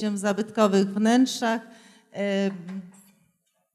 Się w zabytkowych wnętrzach e,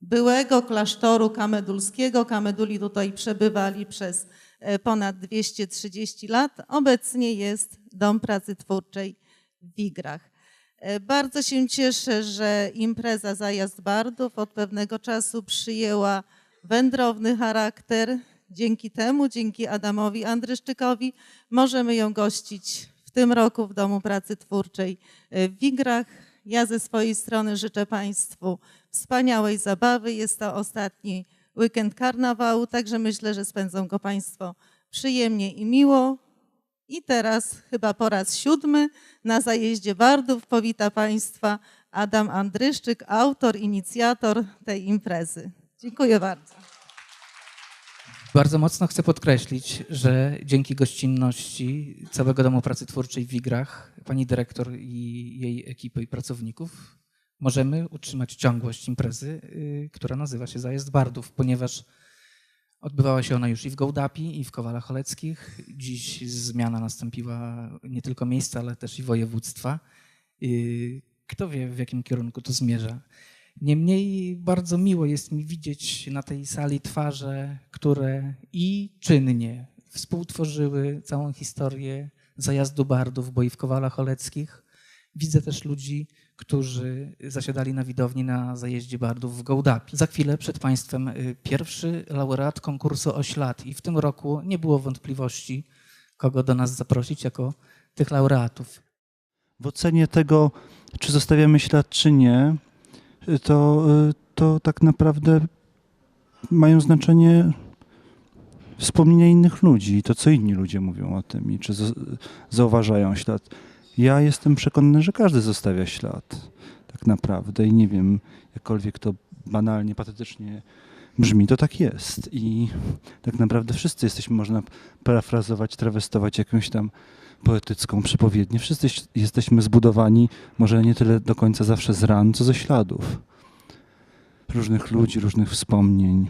byłego klasztoru kamedulskiego. Kameduli tutaj przebywali przez e, ponad 230 lat. Obecnie jest Dom Pracy Twórczej w Wigrach. E, Bardzo się cieszę, że impreza Zajazd Bardów od pewnego czasu przyjęła wędrowny charakter. Dzięki temu, dzięki Adamowi Andryszczykowi, możemy ją gościć w tym roku w Domu Pracy Twórczej w Wigrach. Ja ze swojej strony życzę Państwu wspaniałej zabawy. Jest to ostatni weekend karnawału, także myślę, że spędzą go Państwo przyjemnie i miło. I teraz chyba po raz siódmy na zajeździe Bardów powita Państwa Adam Andryszczyk, autor, inicjator tej imprezy. Dziękuję bardzo. Bardzo mocno chcę podkreślić, że dzięki gościnności całego Domu Pracy Twórczej w Wigrach, pani dyrektor i jej ekipy i pracowników, możemy utrzymać ciągłość imprezy, y, która nazywa się Zajazd Bardów, ponieważ odbywała się ona już i w Gołdapi, i w Kowalach Oleckich. Dziś zmiana nastąpiła nie tylko miejsca, ale też i województwa. Y, Kto wie, w jakim kierunku to zmierza. Niemniej bardzo miło jest mi widzieć na tej sali twarze, które i czynnie współtworzyły całą historię zajazdu bardów, bo i w Kowalach Oleckich. Widzę też ludzi, którzy zasiadali na widowni na zajeździe bardów w Gołdapi. Za chwilę przed Państwem y, pierwszy laureat konkursu Oślad i w tym roku nie było wątpliwości, kogo do nas zaprosić jako tych laureatów. W ocenie tego, czy zostawiamy ślad, czy nie, to, to tak naprawdę mają znaczenie wspomnienia innych ludzi. To, co inni ludzie mówią o tym i czy zauważają ślad. Ja jestem przekonany, że każdy zostawia ślad, tak naprawdę. I nie wiem, jakkolwiek to banalnie, patetycznie brzmi, to tak jest. I tak naprawdę wszyscy jesteśmy, można parafrazować, trawestować jakąś tam poetycką przypowiednię. Wszyscy jest- jesteśmy zbudowani, może nie tyle do końca zawsze z ran, co ze śladów różnych ludzi, różnych wspomnień.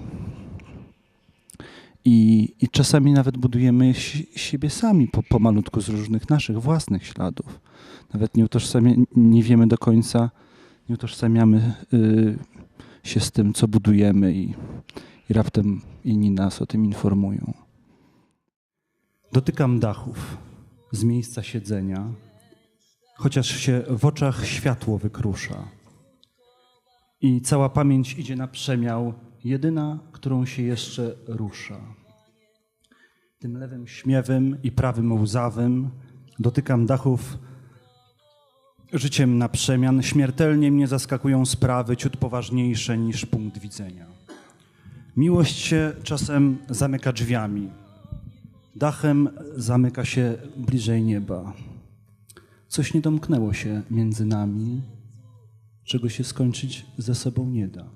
I, i czasami nawet budujemy si- siebie sami po, pomalutku z różnych naszych własnych śladów. Nawet nie, nie wiemy do końca, nie utożsamiamy y, się z tym, co budujemy i, i raptem inni nas o tym informują. Dotykam dachów z miejsca siedzenia, chociaż się w oczach światło wykrusza. I cała pamięć idzie na przemiał, jedyna, którą się jeszcze rusza. Tym lewym śmiewem i prawym łzawym dotykam dachów życiem na przemian. Śmiertelnie mnie zaskakują sprawy ciut poważniejsze niż punkt widzenia. Miłość się czasem zamyka drzwiami, Dachem zamyka się bliżej nieba. Coś nie domknęło się między nami, czego się skończyć ze sobą nie da.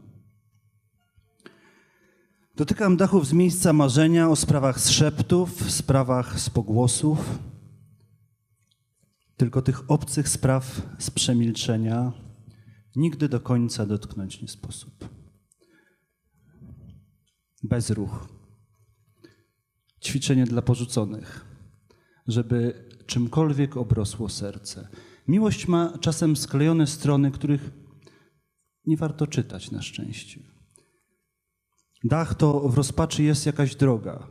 Dotykam dachów z miejsca marzenia o sprawach z szeptów, sprawach z pogłosów, tylko tych obcych spraw z przemilczenia nigdy do końca dotknąć nie sposób. Bezruch ćwiczenie dla porzuconych, żeby czymkolwiek obrosło serce. Miłość ma czasem sklejone strony, których nie warto czytać na szczęście. Dach to w rozpaczy jest jakaś droga.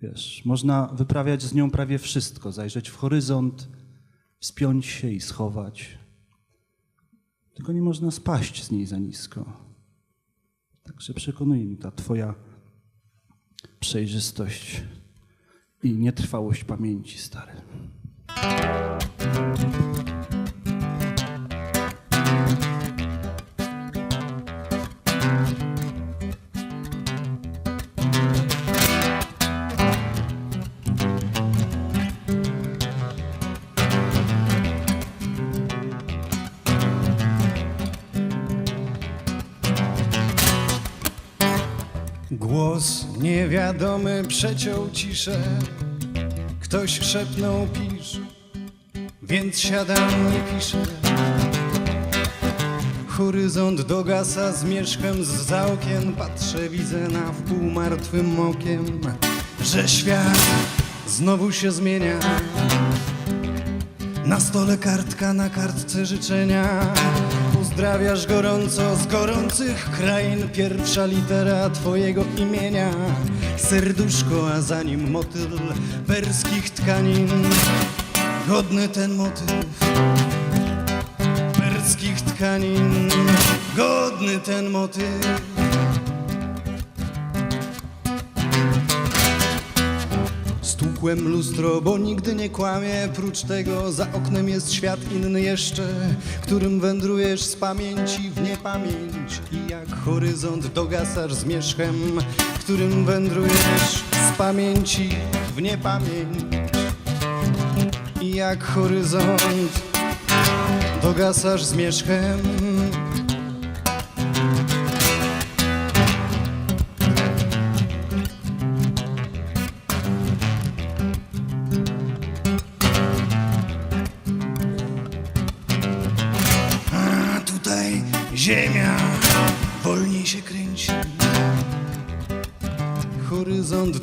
Wiesz, można wyprawiać z nią prawie wszystko, zajrzeć w horyzont, wspiąć się i schować. Tylko nie można spaść z niej za nisko. Także przekonuje mnie ta Twoja przejrzystość i nietrwałość pamięci, stary. Niewiadomy przeciął ciszę. Ktoś szepnął pisz, więc siadam nie piszę. Horyzont dogasa z mieszkiem z za okien Patrzę, widzę na wpół martwym okiem Że świat znowu się zmienia Na stole kartka na kartce życzenia Pozdrawiasz gorąco z gorących krain. Pierwsza litera twojego imienia. Serduszko, a za nim motyl perskich tkanin. Godny ten motyw perskich tkanin. Godny ten motyw Stukłem lustro, bo nigdy nie kłamie. Prócz tego za oknem jest świat inny jeszcze Którym wędrujesz z pamięci w niepamięć. I jak horyzont dogasasz zmierzchem Którym wędrujesz z pamięci w niepamięć. I jak horyzont dogasasz zmierzchem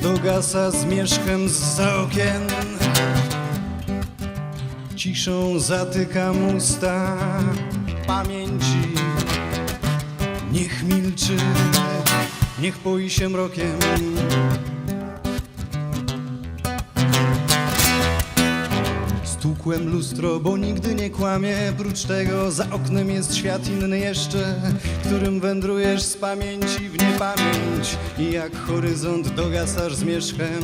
dogasa zmierzchem z okien. Ciszą zatykam usta pamięci. Niech milczy, niech poi się mrokiem. Stukłem lustro, bo nigdy nie kłamie Prócz tego za oknem jest świat inny jeszcze Którym wędrujesz z pamięci w niepamięć. I jak horyzont dogasasz zmierzchem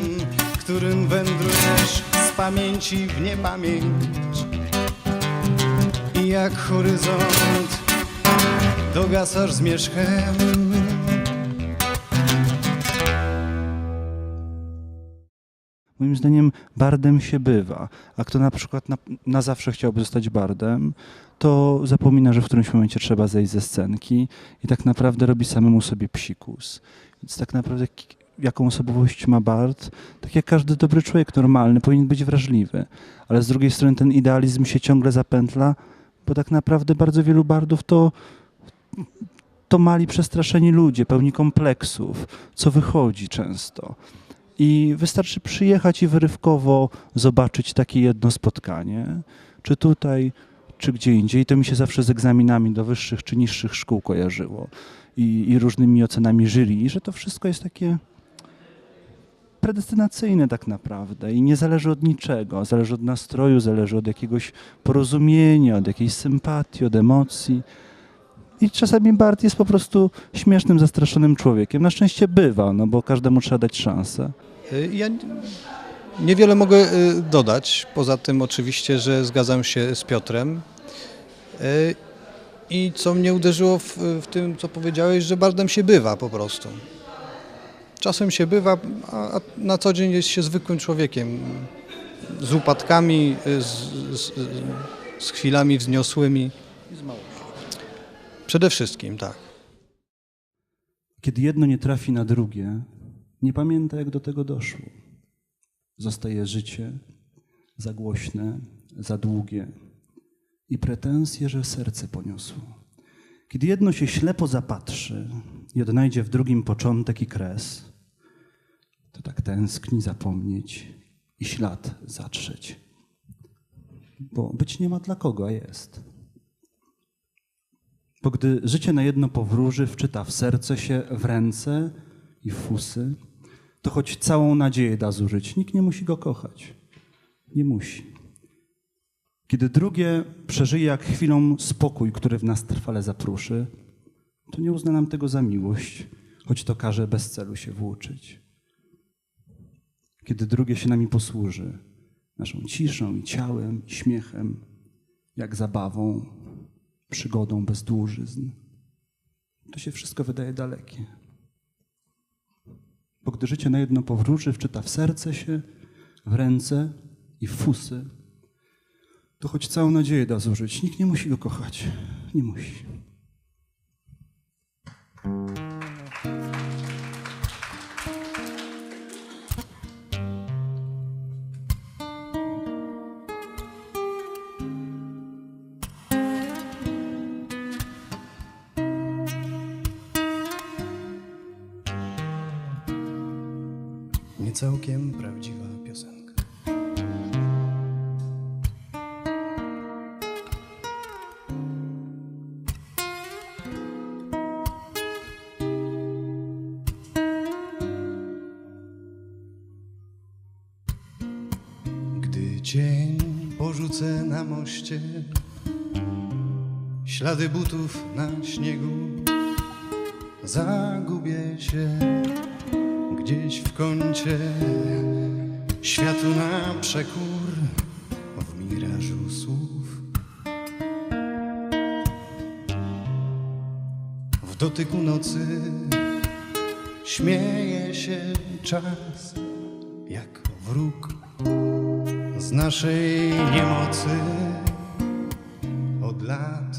Którym wędrujesz z pamięci w niepamięć. I jak horyzont dogasasz zmierzchem Moim zdaniem bardem się bywa, a kto na przykład na, na zawsze chciałby zostać bardem, to zapomina, że w którymś momencie trzeba zejść ze scenki i tak naprawdę robi samemu sobie psikus. Więc tak naprawdę jaką osobowość ma bard, tak jak każdy dobry człowiek normalny, powinien być wrażliwy. Ale z drugiej strony ten idealizm się ciągle zapętla, bo tak naprawdę bardzo wielu bardów to, to mali przestraszeni ludzie, pełni kompleksów, co wychodzi często. I wystarczy przyjechać i wyrywkowo zobaczyć takie jedno spotkanie, czy tutaj, czy gdzie indziej. To mi się zawsze z egzaminami do wyższych czy niższych szkół kojarzyło i, i różnymi ocenami jury, i że to wszystko jest takie predestynacyjne tak naprawdę i nie zależy od niczego. Zależy od nastroju, zależy od jakiegoś porozumienia, od jakiejś sympatii, od emocji. I czasami Bart jest po prostu śmiesznym, zastraszonym człowiekiem. Na szczęście bywa, no bo każdemu trzeba dać szansę. Y, Ja niewiele mogę y, dodać, poza tym oczywiście, że zgadzam się z Piotrem. Y, I co mnie uderzyło w, w tym, co powiedziałeś, że bardem się bywa po prostu. Czasem się bywa, a, a na co dzień jest się zwykłym człowiekiem. Z upadkami, z, z, z chwilami wzniosłymi. Przede wszystkim, tak. Kiedy jedno nie trafi na drugie, nie pamięta, jak do tego doszło. Zostaje życie za głośne, za długie i pretensje, że serce poniosło. Kiedy jedno się ślepo zapatrzy i odnajdzie w drugim początek i kres, to tak tęskni zapomnieć i ślad zatrzeć. Bo być nie ma dla kogo, a jest. Bo gdy życie na jedno powróży, wczyta w serce się, w ręce i w fusy, to choć całą nadzieję da zużyć, nikt nie musi go kochać. Nie musi. Kiedy drugie przeżyje jak chwilą spokój, który w nas trwale zapruszy, to nie uzna nam tego za miłość, choć to każe bez celu się włóczyć. Kiedy drugie się nami posłuży, naszą ciszą i ciałem, i śmiechem, jak zabawą, przygodą bez dłużyzn, to się wszystko wydaje dalekie. Bo gdy życie na jedno powróży, wczyta w serce się, w ręce i w fusy, to choć całą nadzieję da zużyć, nikt nie musi go kochać. Nie musi. Cień porzucę na moście, ślady butów na śniegu, zagubię się gdzieś w kącie światu na przekór w mirażu słów. W dotyku nocy śmieje się czas jak wróg naszej niemocy od lat.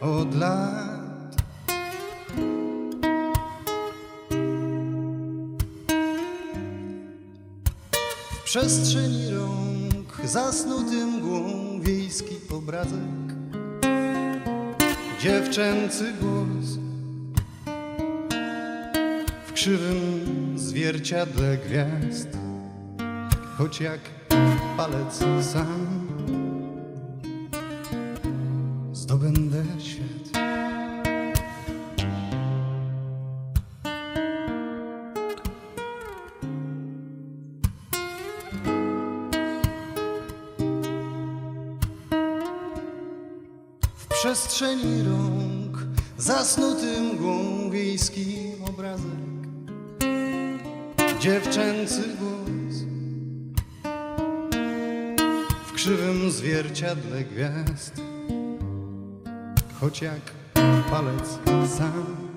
Od lat. W przestrzeni rąk zasnuty mgłą wiejski obrazek, dziewczęcy głos krzywym zwierciadle gwiazd, choć jak palec sam zdobędę świat. W przestrzeni rąk zasnuty mgłą wiejski obrazek, dziewczęcy głos w krzywym zwierciadle gwiazd, choć jak palec sam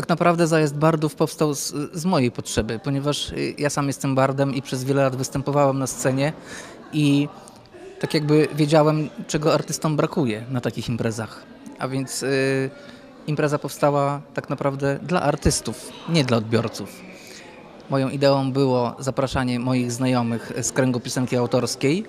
Tak naprawdę zajazd bardów powstał z, z mojej potrzeby, ponieważ y, ja sam jestem bardem i przez wiele lat występowałem na scenie i tak jakby wiedziałem, czego artystom brakuje na takich imprezach. A więc y, impreza powstała tak naprawdę dla artystów, nie dla odbiorców. Moją ideą było zapraszanie moich znajomych z kręgu piosenki autorskiej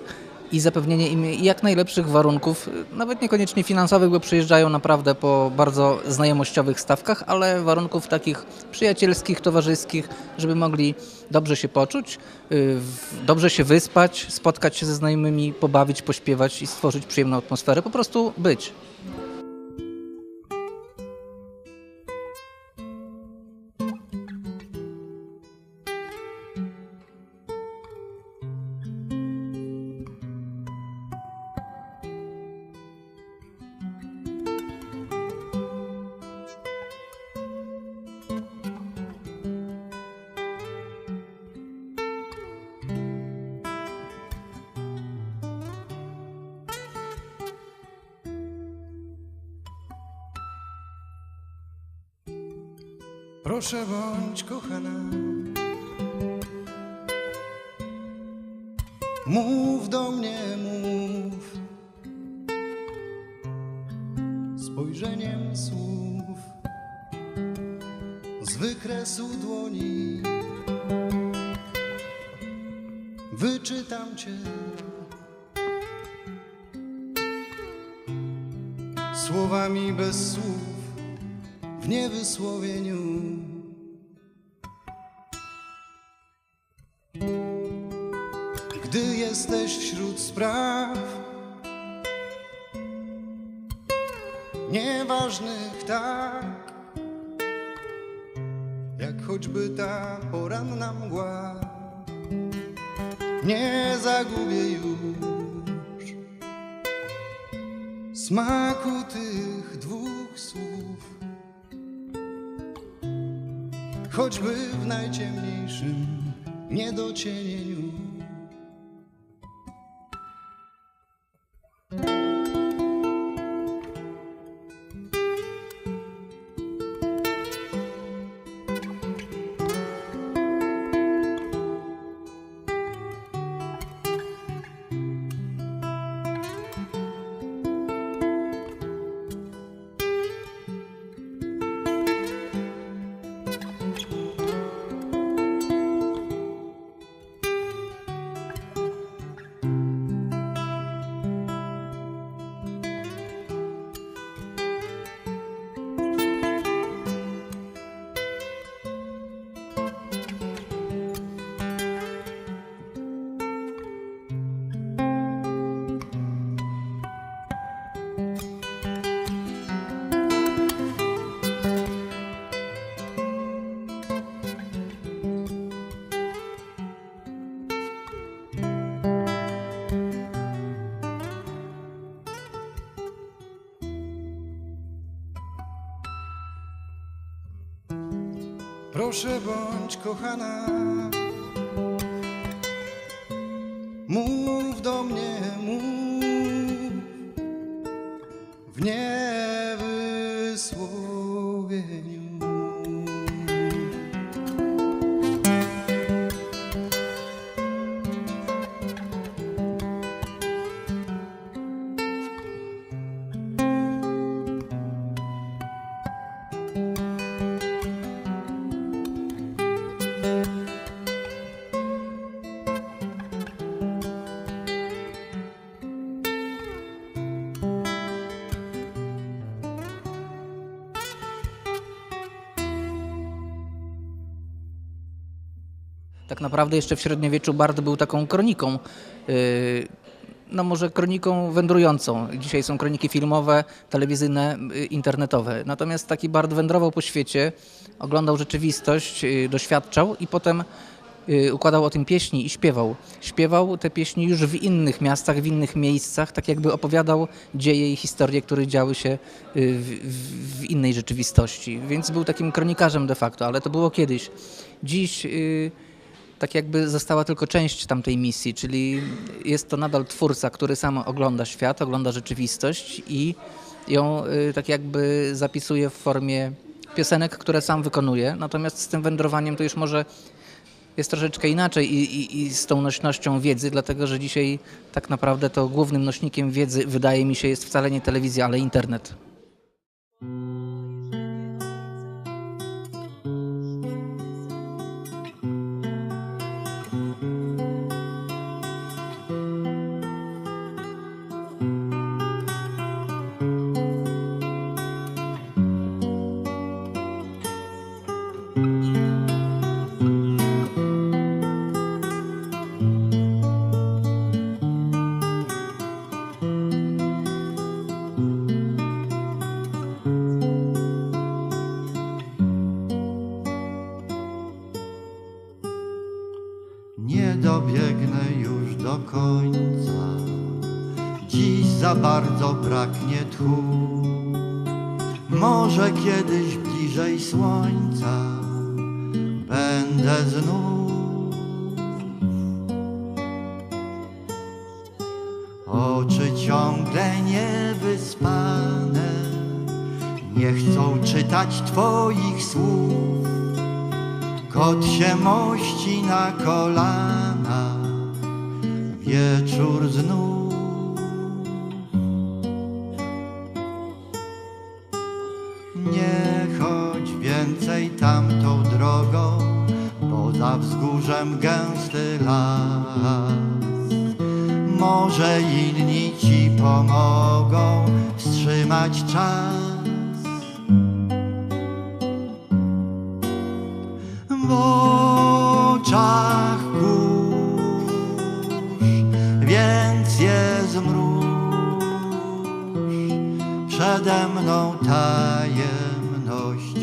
i zapewnienie im jak najlepszych warunków, nawet niekoniecznie finansowych, bo przyjeżdżają naprawdę po bardzo znajomościowych stawkach, ale warunków takich przyjacielskich, towarzyskich, żeby mogli dobrze się poczuć, y, dobrze się wyspać, spotkać się ze znajomymi, pobawić, pośpiewać i stworzyć przyjemną atmosferę, po prostu być. Proszę bądź kochana. Mów do mnie, mów spojrzeniem słów z wykresu dłoni. Wyczytam cię. Słowami bez słów w niewysłowieniu. Gdy jesteś wśród spraw nieważnych tak, jak choćby ta poranna mgła, nie zagubię już smaku tych dwóch słów. Choćby w najciemniejszym niedocienieniu. Proszę bądź kochana. Mów do mnie, mów Tak naprawdę jeszcze w średniowieczu bard był taką kroniką, yy, no może kroniką wędrującą. Dzisiaj są kroniki filmowe, telewizyjne, yy, internetowe. Natomiast taki bard wędrował po świecie, oglądał rzeczywistość, yy, doświadczał i potem układał o tym pieśni i śpiewał. Śpiewał te pieśni już w innych miastach, w innych miejscach, tak jakby opowiadał dzieje i historie, które działy się w, w, w innej rzeczywistości. Więc był takim kronikarzem de facto, ale to było kiedyś. Dziś yy, tak jakby została tylko część tamtej misji, czyli jest to nadal twórca, który sam ogląda świat, ogląda rzeczywistość i ją y, tak jakby zapisuje w formie piosenek, które sam wykonuje. Natomiast z tym wędrowaniem to już może jest troszeczkę inaczej i, i, i z tą nośnością wiedzy, dlatego że dzisiaj tak naprawdę to głównym nośnikiem wiedzy wydaje mi się jest wcale nie telewizja, ale internet. Bardzo braknie tchu. Może kiedyś bliżej słońca będę znów. Oczy ciągle niewyspane nie chcą czytać Twoich słów. Kot się mości na kolana, wieczór znów. Wzgórzem gęsty las. Może inni ci pomogą wstrzymać czas. w oczach kurz, więc je zmruż. Przede mną tajemność,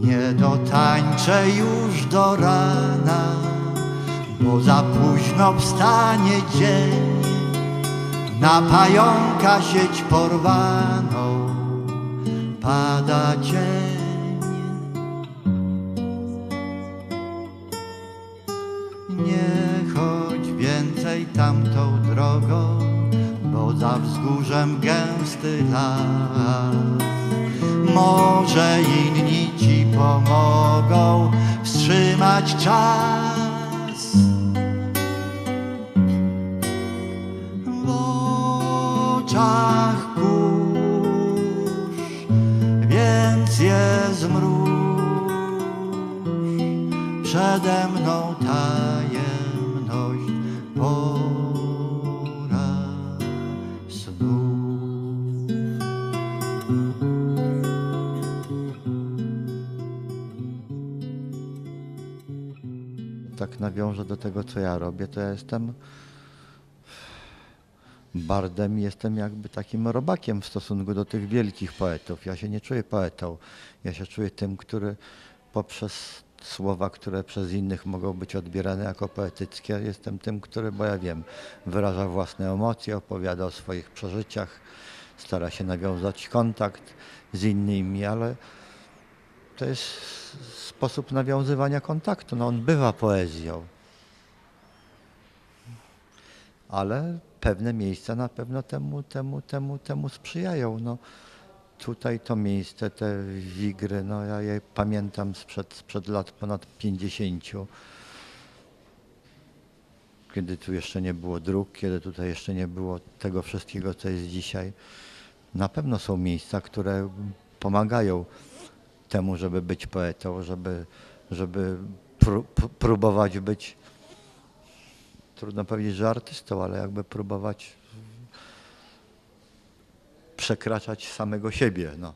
Nie dotańczę już do rana, bo za późno wstanie dzień. Na pająka sieć porwaną pada cień. Nie chodź więcej tamtą drogą, bo za wzgórzem gęsty las. Może inni pomogą wstrzymać czas. w oczach kurz, więc je zmruż. Przede mną tajemność, nawiążę do tego, co ja robię, to ja jestem bardem, jestem jakby takim robakiem w stosunku do tych wielkich poetów. Ja się nie czuję poetą. Ja się czuję tym, który poprzez słowa, które przez innych mogą być odbierane jako poetyckie, jestem tym, który, bo ja wiem, wyraża własne emocje, opowiada o swoich przeżyciach, stara się nawiązać kontakt z innymi, ale to jest sposób nawiązywania kontaktu. No, on bywa poezją. Ale pewne miejsca na pewno temu, temu, temu, temu sprzyjają. No, tutaj to miejsce, te wigry, no ja je pamiętam sprzed, sprzed lat ponad 50. Kiedy tu jeszcze nie było dróg, kiedy tutaj jeszcze nie było tego wszystkiego, co jest dzisiaj. Na pewno są miejsca, które pomagają temu, żeby być poetą, żeby, żeby pró- pró- próbować być, trudno powiedzieć, że artystą, ale jakby próbować przekraczać samego siebie. No.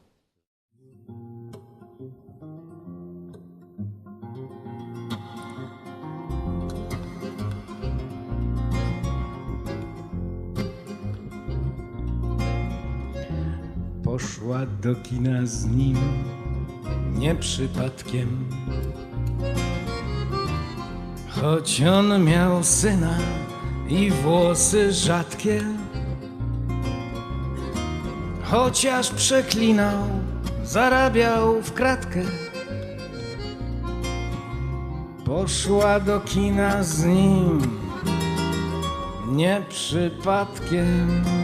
Poszła do kina z nim nie przypadkiem. Choć on miał syna i włosy rzadkie, chociaż przeklinał, zarabiał w kratkę. Poszła do kina z nim nie przypadkiem.